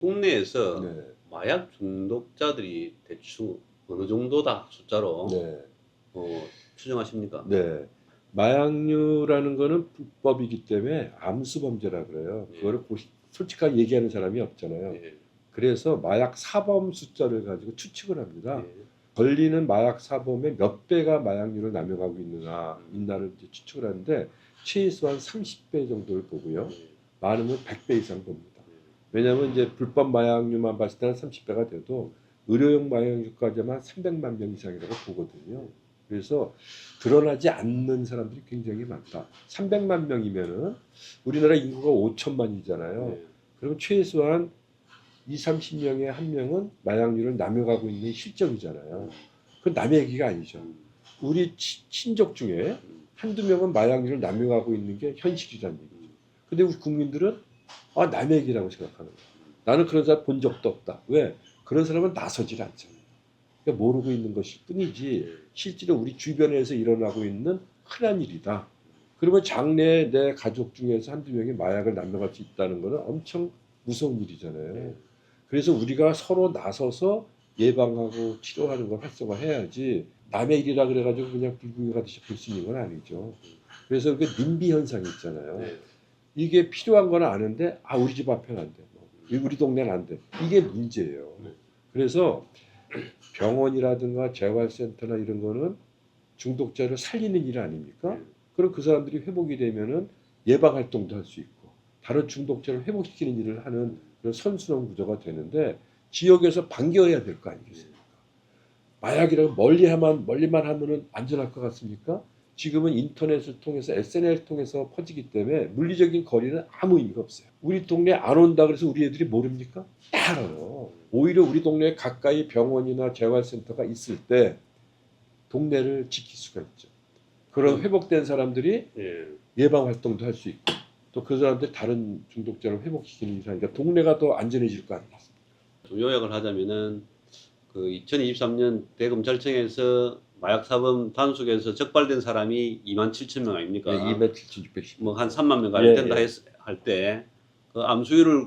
국내에서 네. 마약 중독자들이 대충 어느 정도다 숫자로 네. 어, 추정하십니까? 네. 마약류라는 거는 불법이기 때문에 암수 범죄라 그래요. 예. 그거를 고- 솔직하게 얘기하는 사람이 없잖아요. 예. 그래서 마약 사범 숫자를 가지고 추측을 합니다. 예. 걸리는 마약 사범의 몇 배가 마약류를 남용하고 있느냐, 있나를 이제 추측을 하는데 최소한 30배 정도를 보고요. 예. 많으면 100배 이상 봅니다. 왜냐하면 이제 불법 마약류만 봤을 때는 30배가 돼도 의료용 마약류까지만 300만 명 이상이라고 보거든요. 그래서 드러나지 않는 사람들이 굉장히 많다. 300만 명이면은 우리나라 인구가 5천만이잖아요. 예. 그럼 최소한 2, 30명에 한 명은 마약류를 남용하고 있는 실적이잖아요. 그건 남의 얘기가 아니죠. 음. 우리 치- 친족 중에 한두 명은 마약류를 남용하고 있는 게 현실이라는 얘기죠. 근데 우리 국민들은 아, 남의 얘기라고 생각하는 거야. 나는 그런 사람 본 적도 없다. 왜? 그런 사람은 나서질 않잖아요. 그러니까 모르고 있는 것일 뿐이지 실제로 우리 주변에서 일어나고 있는 흔한 일이다. 그러면 장래에 내 가족 중에서 한두 명이 마약을 남용할 수 있다는 것은 엄청 무서운 일이잖아요. 그래서 우리가 서로 나서서 예방하고 치료하는 걸 활성화해야지 남의 일이라 그래가지고 그냥 불구경 하듯이 볼 수 있는 건 아니죠. 그래서 그 님비 현상이 있잖아요. 네. 이게 필요한 건 아는데 아 우리 집 앞에는 안 돼. 뭐, 우리 동네는 안 돼. 이게 문제예요. 네. 그래서 병원이라든가 재활센터나 이런 거는 중독자를 살리는 일 아닙니까? 네. 그럼 그 사람들이 회복이 되면은 예방 활동도 할 수 있고 다른 중독자를 회복시키는 일을 하는 그런 선순환 구조가 되는데 지역에서 반겨야 될 거 아니겠습니까? 마약이라고 멀리 하면 멀리만 하면은 안전할 것 같습니까? 지금은 인터넷을 통해서 SNS를 통해서 퍼지기 때문에 물리적인 거리는 아무 의미가 없어요. 우리 동네 안 온다 그래서 우리 애들이 모릅니까? 다 알아요. 오히려 우리 동네에 가까이 병원이나 재활센터가 있을 때 동네를 지킬 수가 있죠. 그런 음. 회복된 사람들이 예. 예방 활동도 할 수 있고 또 그 사람들 다른 중독자를 회복시키는 일을 하니까 동네가 더 안전해질 거 아니겠습니까? 좀 요약을 하자면은 그 2023년 대검찰청에서 마약 사범 단속에서 적발된 사람이 2만 7천 명 아닙니까? 네, 2만 7,610. 뭐한 3만 명 예, 가량 된다 예. 할때 그 암수율을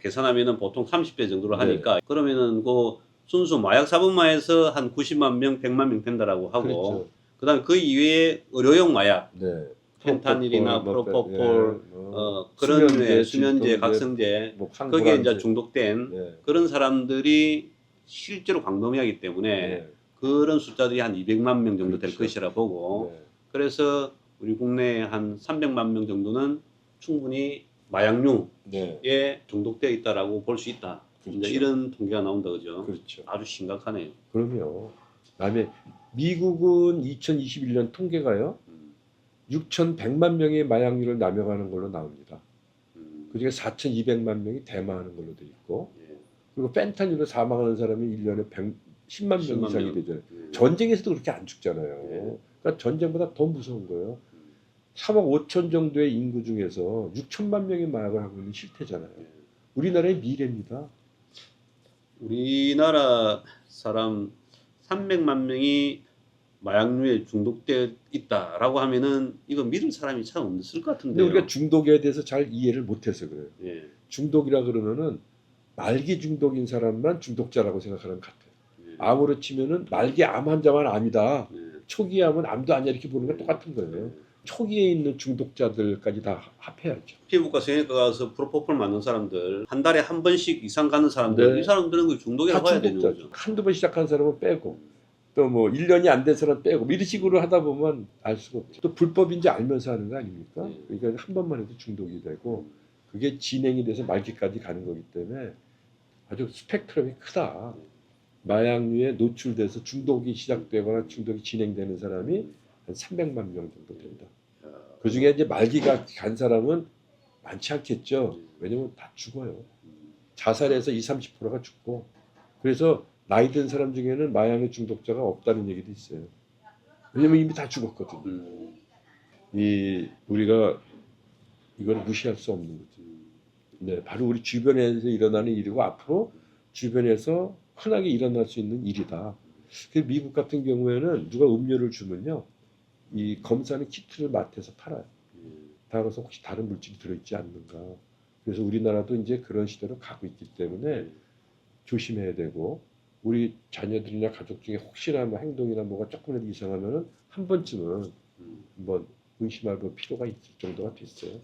계산하면은 보통 30배 정도로 네. 하니까 그러면은 그 순수 마약 사범만 해서 한 90만 명, 100만 명 된다라고 하고 그렇죠. 그다음 그 이외에 의료용 마약 네. 펜타닐이나 프로포폴, 뭐, 프로포폴, 예, 뭐, 어, 그런 수면제, 수면제, 수면제, 각성제 뭐 거기에 이제. 중독된 네. 그런 사람들이 실제로 광범위하기 때문에 네. 그런 숫자들이 한 200만 명 정도 될 그렇죠. 것이라 보고 네. 그래서 우리 국내에 한 300만 명 정도는 충분히 마약류에 네. 중독되어 있다라고 볼 수 있다. 그렇죠. 이제 이런 통계가 나온다 그죠? 그렇죠. 아주 심각하네요. 그럼요. 그다음에 미국은 2021년 통계가요. 음, 6,100만 명의 마약류를 남용하는 걸로 나옵니다. 음, 그중에 4,200만 명이 대마하는 걸로 돼 있고 예, 그리고 펜타닐로 사망하는 사람이 1년에 110만 명 10만 이상이 명. 되잖아요. 예. 전쟁에서도 그렇게 안 죽잖아요. 예. 그러니까 전쟁보다 더 무서운 거예요. 음, 3억 5천 정도의 인구 중에서 6천만 명이 마약을 하고 있는 실태잖아요. 예. 우리나라의 미래입니다. 우리나라 사람 300만 명이 마약류에 중독되어 있다라고 하면은 이거 믿을 사람이 참 없을 것 같은데요. 우리가 중독에 대해서 잘 이해를 못해서 그래요. 예, 중독이라 그러면은 말기 중독인 사람만 중독자라고 생각하는 것 같아요. 예, 암으로 치면은 말기 암 환자만 암이다. 예, 초기 암은 암도 아니야 이렇게 보는 건 똑같은 거예요. 초기에 있는 중독자들까지 다 합해야죠. 피부과 성형외과 가서 프로포폴 맞는 사람들 한 달에 한 번씩 이상 가는 사람들 네. 이 사람들은 그 중독이라고 다 봐야 되는. 거죠. 한두 번 시작한 사람은 빼고 또 뭐 1년이 안 된 사람 빼고 뭐 이런 식으로 하다 보면 알 수가 없죠. 또 불법인지 알면서 하는 거 아닙니까? 네. 그러니까 한 번만 해도 중독이 되고 그게 진행이 돼서 말기까지 가는 거기 때문에 아주 스펙트럼이 크다. 마약류에 노출돼서 중독이 시작되거나 중독이 진행되는 사람이 한 300만 명 정도 된다. 그 중에 이제 말기가 간 사람은 많지 않겠죠. 왜냐면 다 죽어요. 자살해서 20, 30%가 죽고. 그래서 나이 든 사람 중에는 마약의 중독자가 없다는 얘기도 있어요. 왜냐면 이미 다 죽었거든요. 음, 이 우리가 이걸 무시할 수 없는 거죠. 네, 바로 우리 주변에서 일어나는 일이고 앞으로 주변에서 흔하게 일어날 수 있는 일이다. 그 미국 같은 경우에는 누가 음료를 주면요, 이 검사는 키트를 맡아서 팔아요. 음, 다 그래서 혹시 다른 물질이 들어있지 않는가. 그래서 우리나라도 이제 그런 시대로 가고 있기 때문에 조심해야 되고 우리 자녀들이나 가족 중에 혹시나 뭐 행동이나 뭐가 조금이라도 이상하면은 한 번쯤은 음. 한번 의심할 필요가 있을 정도가 됐어요.